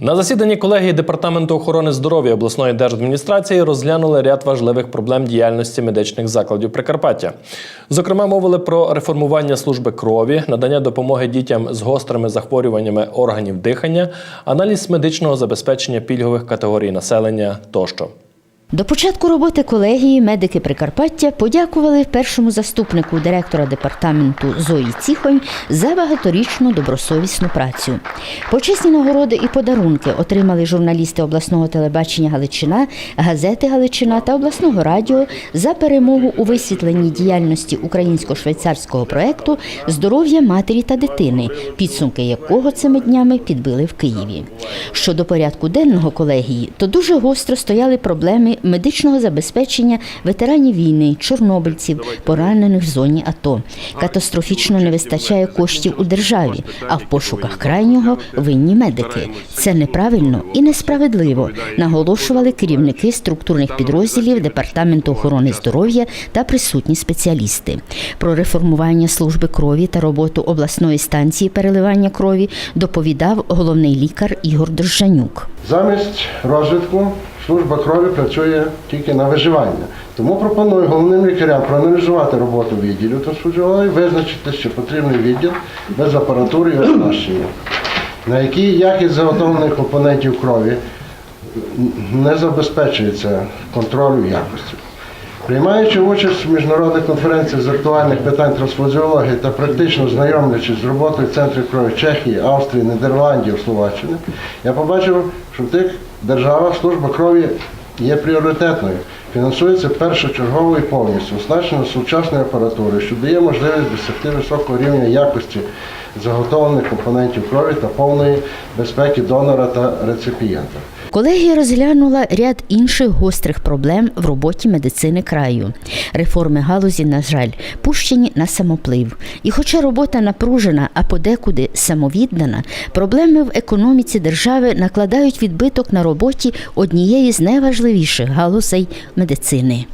На засіданні колегії департаменту охорони здоров'я обласної держадміністрації розглянули ряд важливих проблем діяльності медичних закладів Прикарпаття. Зокрема, мовили про реформування служби крові, надання допомоги дітям з гострими захворюваннями органів дихання, аналіз медичного забезпечення пільгових категорій населення тощо. До початку роботи колегії медики Прикарпаття подякували першому заступнику директора департаменту Зої Ціхонь за багаторічну добросовісну працю. Почесні нагороди і подарунки отримали журналісти обласного телебачення Галичина, газети Галичина та обласного радіо за перемогу у висвітленні діяльності українсько-швейцарського проекту Здоров'я матері та дитини, підсумки якого цими днями підбили в Києві. Щодо порядку денного колегії, то дуже гостро стояли проблеми медичного забезпечення ветеранів війни, чорнобильців, поранених в зоні АТО. Катастрофічно не вистачає коштів у державі, а в пошуках крайнього винні медики. Це неправильно і несправедливо, наголошували керівники структурних підрозділів департаменту охорони здоров'я та присутні спеціалісти. Про реформування служби крові та роботу обласної станції переливання крові доповідав головний лікар Ігор Держанюк. Замість розвитку служба крові працює тільки на виживання. Тому пропоную головним лікарям проаналізувати роботу відділів та і визначити, що потрібний відділ без апаратури і оснащення, на якій якість заготовлених компонентів крові не забезпечується контролю якості. Приймаючи участь в міжнародних конференціях з актуальних питань трансфузіології та практично знайомлячись з роботою центрів крові Чехії, Австрії, Нідерландів, Словаччини, я побачив, що в тих державах служба крові є пріоритетною, фінансується першочергово і повністю, оснащена сучасною апаратурою, що дає можливість досягти високого рівня якості заготовлених компонентів крові та повної безпеки донора та реципієнта. Колегія розглянула ряд інших гострих проблем в роботі медицини краю. Реформи галузі, на жаль, пущені на самоплив. І хоча робота напружена, а подекуди самовіддана, проблеми в економіці держави накладають відбиток на роботі однієї з найважливіших галузей медицини.